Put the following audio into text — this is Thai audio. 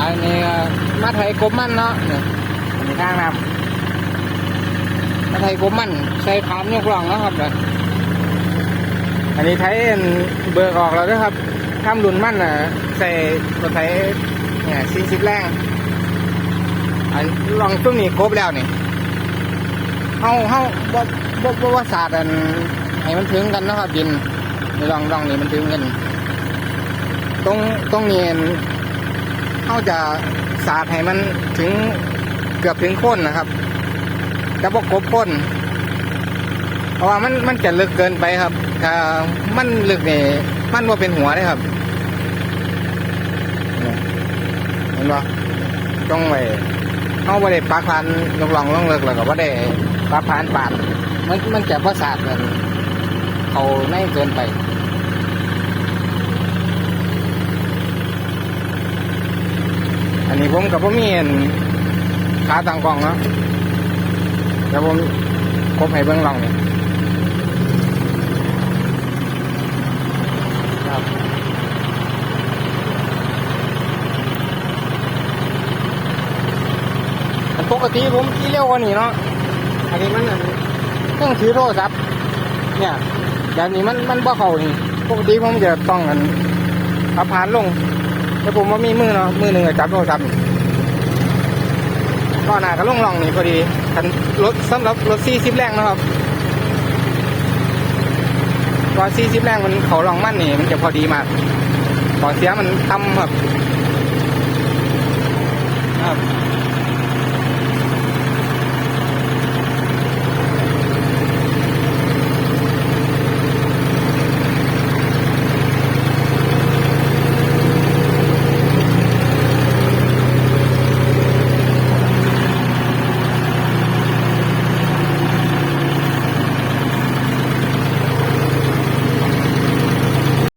อันนี้มาไทยกบมันเนาะนี่ยอันนี้ข้างน้ำมาไทยกบมันใส่พานยกล่องนะครับเนี่ยอันนี้ไทยเบิกออกแล้วนะครับข้ามรุนมันอะใส่ตัวไทยเนี่ยสี่สิบแรงอันลองตุ้มนี้ครบแล้วนี่เฮาเฮาบ่บ่บ่ว่าศาสตร์อันให้มันถึงกันนะครับดินลองลองนี่มันถึงกันตรงตรงนี้ เขาจะสาดให้มันถึงเกือบถึงโค้นนะครับจะบอกกบโค้น เพราะว่ามันมันจะลึกเกินไปครับ ถ้ามันลึกนี่มันว่าเป็นหัวเลยครับเนี่ยเห็นปะต้องไว้เขาไม่ได้ปักพันลงลองลงเลิกแล้วก็ว่าได้ปักพันปาดมันมันจะประสาทกันเขาในเกินไป นี้ผมกับผมมีอันขาต่างกล่องเนาะเดี๋ยวผมคบให้เบื้องหล่องนี่ครับอันปกติผมขี่เร็วกว่านี้เนาะ อันนี้มันเครื่องถือโทรศัพท์เนี่ยแบบนี้มันมันบ่เข้านี่ ปกติผมจะต้องกันขับผ่านลง แต่ผมว่ามีมือเนาะมือหนึ่งอะจับโทรศัพท์ก็หนาก็ลงลองนี่พอดีคันรถสำหรับรถซี่สิบแรงนะครับตอนสี่สิบแรงมันเขาลองมั่นนี่มันจะพอดีมากขอเสียมันต่ำครับครับ